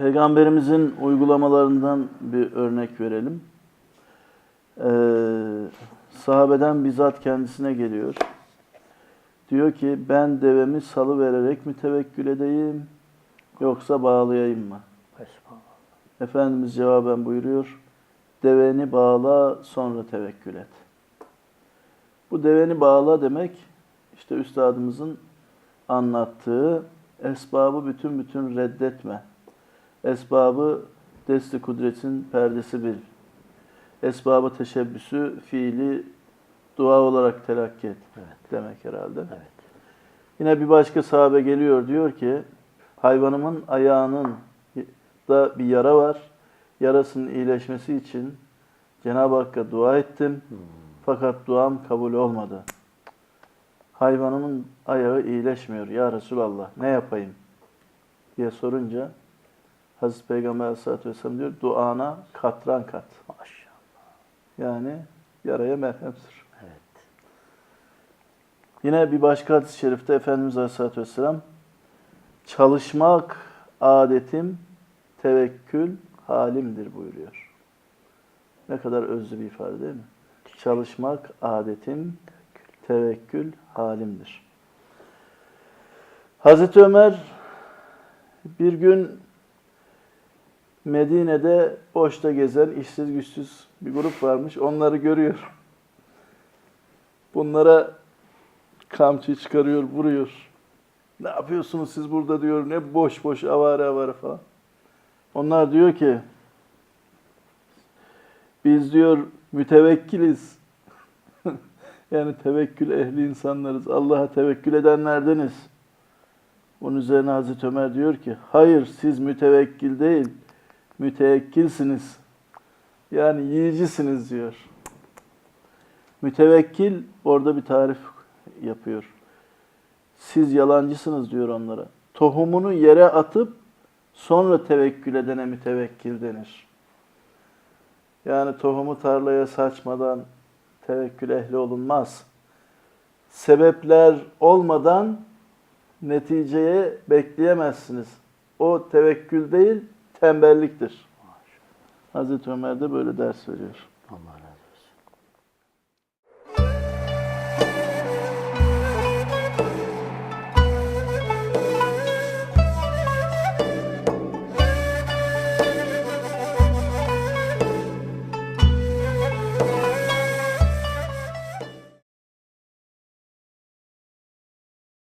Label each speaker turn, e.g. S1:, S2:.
S1: Peygamberimizin uygulamalarından bir örnek verelim. Ee, sahabeden bizzat kendisine geliyor. Diyor ki ben devemi salı vererek mi tevekkül edeyim yoksa bağlayayım mı? Efendimiz cevaben buyuruyor. Deveni bağla sonra tevekkül et. Bu deveni bağla demek işte üstadımızın anlattığı esbabı bütün bütün reddetme. Esbabı desti kudretin perdesi bil. Esbabı teşebbüsü fiili dua olarak telakki et
S2: Evet.
S1: demek herhalde.
S2: Evet.
S1: Yine bir başka sahabe geliyor diyor ki hayvanımın ayağının da bir yara var. Yarasının iyileşmesi için Cenab-ı Hakk'a dua ettim.
S2: Hmm.
S1: Fakat duam kabul olmadı. Hayvanımın ayağı iyileşmiyor ya Resulallah ne yapayım diye sorunca Hazreti Peygamber Aleyhisselatü Vesselam diyor duana katran kat.
S2: Maşallah.
S1: Yani yaraya merhem sür.
S2: Evet.
S1: Yine bir başka hadis-i şerifte Efendimiz Aleyhisselatü Vesselam çalışmak adetim, tevekkül halimdir buyuruyor. Ne kadar özlü bir ifade değil mi? Çalışmak adetim, tevekkül halimdir. Hazreti Ömer bir gün Medine'de boşta gezen işsiz güçsüz bir grup varmış. Onları görüyor. Bunlara kamçı çıkarıyor, vuruyor. Ne yapıyorsunuz siz burada diyor. Ne boş boş avare avare falan. Onlar diyor ki biz diyor mütevekkiliz. yani tevekkül ehli insanlarız. Allah'a tevekkül edenlerdeniz. Bunun üzerine Hazreti Ömer diyor ki hayır siz mütevekkil değil mütevekkilsiniz. Yani yiyicisiniz diyor. Mütevekkil orada bir tarif yapıyor. Siz yalancısınız diyor onlara. Tohumunu yere atıp sonra tevekkül edene mütevekkil denir. Yani tohumu tarlaya saçmadan tevekkül ehli olunmaz. Sebepler olmadan neticeye bekleyemezsiniz. O tevekkül değil, tembelliktir. Hazreti Ömer de böyle ders veriyor.
S2: Allah razı